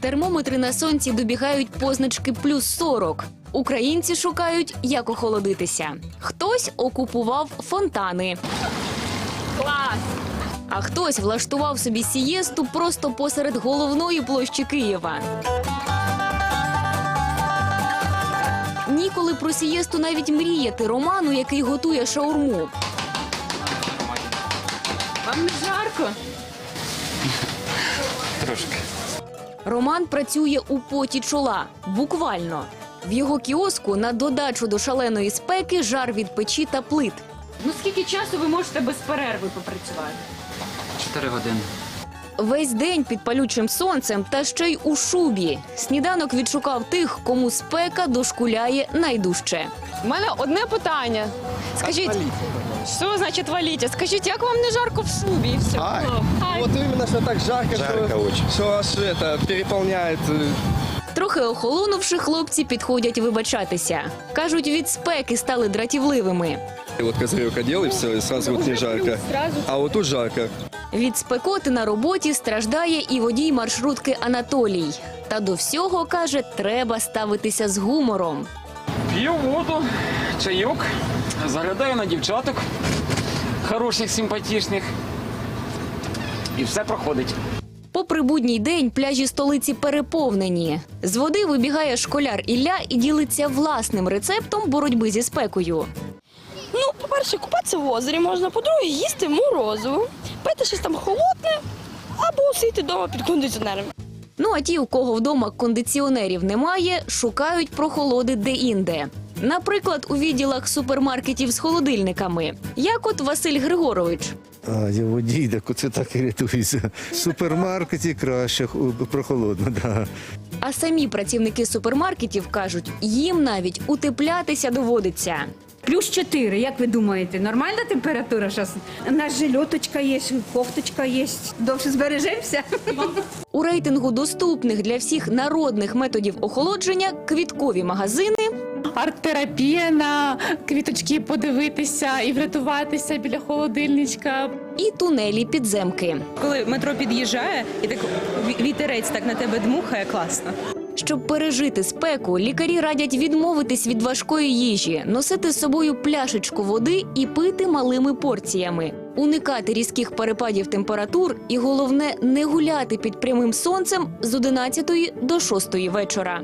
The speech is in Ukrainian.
Термометри на сонці добігають позначки плюс 40. Українці шукають, як охолодитися. Хтось окупував фонтани. Клас! А хтось влаштував собі сієсту просто посеред головної площі Києва. Ніколи про сієсту навіть мріяти Роману, який готує шаурму. Вам не жарко? Трошки. Роман працює у поті чола. Буквально. В його кіоску на додачу до шаленої спеки жар від печі та плит. Ну скільки часу ви можете без перерви попрацювати? Чотири години. Весь день під палючим сонцем та ще й у шубі. Сніданок відшукав тих, кому спека дошкуляє найдужче. У мене одне питання. Скажіть, що значить валіття? Скажіть, як вам не жарко в шубі? І все. Ай, Ай. вот именно, что так жарко, Жарко что, очень. что аж это переполняет. э, Трохи охолонувши, хлопці підходять вибачатися. Кажуть, від спеки стали дратівливими. И вот козырек одел, и все, и сразу вот не жарко. А вот тут жарко. Від спекоти на роботі страждає і водій маршрутки Анатолій. Та до всього каже, треба ставитися з гумором. П'ю воду, чайок, заглядаю на дівчаток хороших, симпатичних. І все проходить. Попри будній день, пляжі столиці переповнені. З води вибігає школяр Ілля і ділиться власним рецептом боротьби зі спекою. По-перше, купатися в озері можна, по-друге, їсти морозиво, пити щось там холодне або сидіти вдома під кондиціонером. Ну а ті, у кого вдома кондиціонерів немає, шукають прохолоди де-інде. Наприклад, у відділах супермаркетів з холодильниками, як от Василь Григорович. А, я водій, так оце так і рятуюся. В супермаркеті краще ху- прохолодно, да. А самі працівники супермаркетів кажуть, їм навіть утеплятися доводиться. Плюс 4, як ви думаєте, нормальна температура зараз? У нас же льоточка є, кофточка є. Довше збережемося. У рейтингу доступних для всіх народних методів охолодження квіткові магазини арт-терапія на квіточки подивитися і врятуватися біля холодильничка. і тунелі підземки. Коли метро під'їжджає і так ві- вітерець так на тебе дмухає, класно. Щоб пережити спеку, лікарі радять відмовитись від важкої їжі, носити з собою пляшечку води і пити малими порціями, уникати різких перепадів температур і головне не гуляти під прямим сонцем з 11 до 6 вечора.